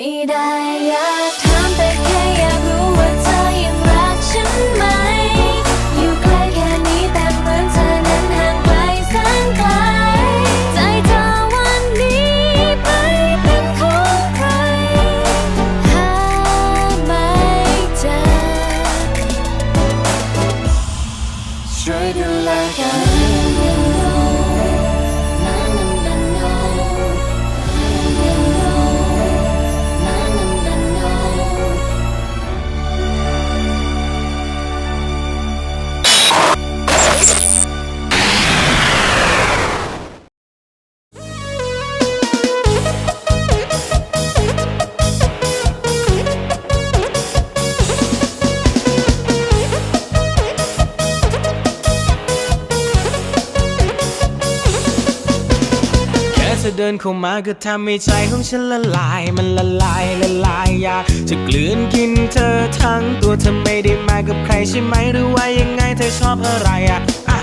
ไม่ได้อยากถามแต่แค่อยากรู้ว่าเธอยังรักฉันไหม อยู่ใกล้แค่นี้แต่เหมือนเธอนั้นห่างไกลแสนไกลใจเธอวันนี้ไปเป็นของใคร หาไม่เจอช่วยดูแลกัน เดินเข้ามาก็ทำให้ใจของฉันละลาย มันละลายละลายอยากจะกลืนกินเธอทั้งตัวเธอไม่ได้มากับใครใช่ไหมหรือว่ายังไงเธอชอบอะไรอะอะ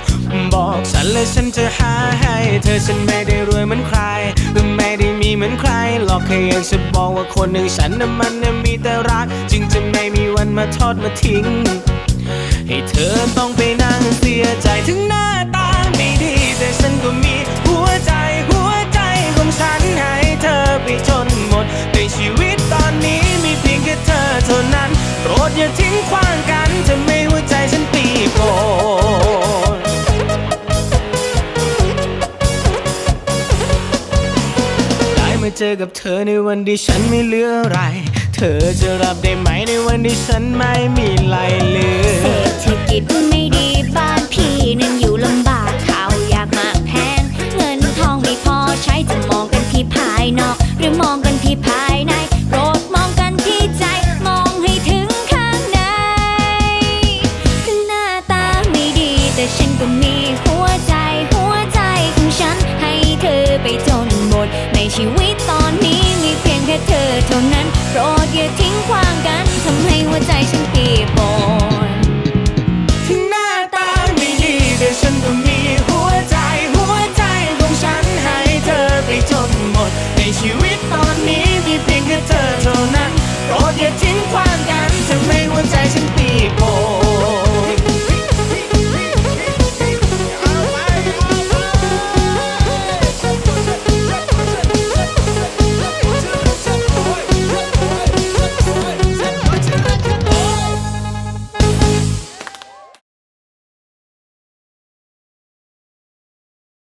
บอกฉันเลยฉันจะหาให้ เธอฉันไม่ได้รวยเหมือนใครหรือไม่ได้มีเหมือนใครหรอกแค่อยากจะบอกว่าคนหนึ่งฉันน่ะมันน่ะมีแต่รัก จึงจะไม่มีวันมาทอดมาทิ้ง ให้เธอต้องไปนั่งเอย่าทิ้งขว้างกันจะไม่หัวใจฉันปีโกนได้มาเจอกับเธอในวันที่ฉันไม่เหลืออะไร เธอจะรับได้ไหมในวันที่ฉันไม่มีอะไรเหลือ เศรษฐกิจไม่ดีบ้านพี่นั้นอยู่ลำบากข้าวยากมากแพง เงินทองไม่พอใช้จะมองกันที่ภายนอก หรือมองกันที่ภายในโปร ก็มีหัวใจหัวใจของฉัน ให้เธอไปจนหมด ในชีวิตตอนนี้มีเพียงแค่เธอเท่านั้นโปรดอย่าทิ้งความกันทำให้หัวใจฉัน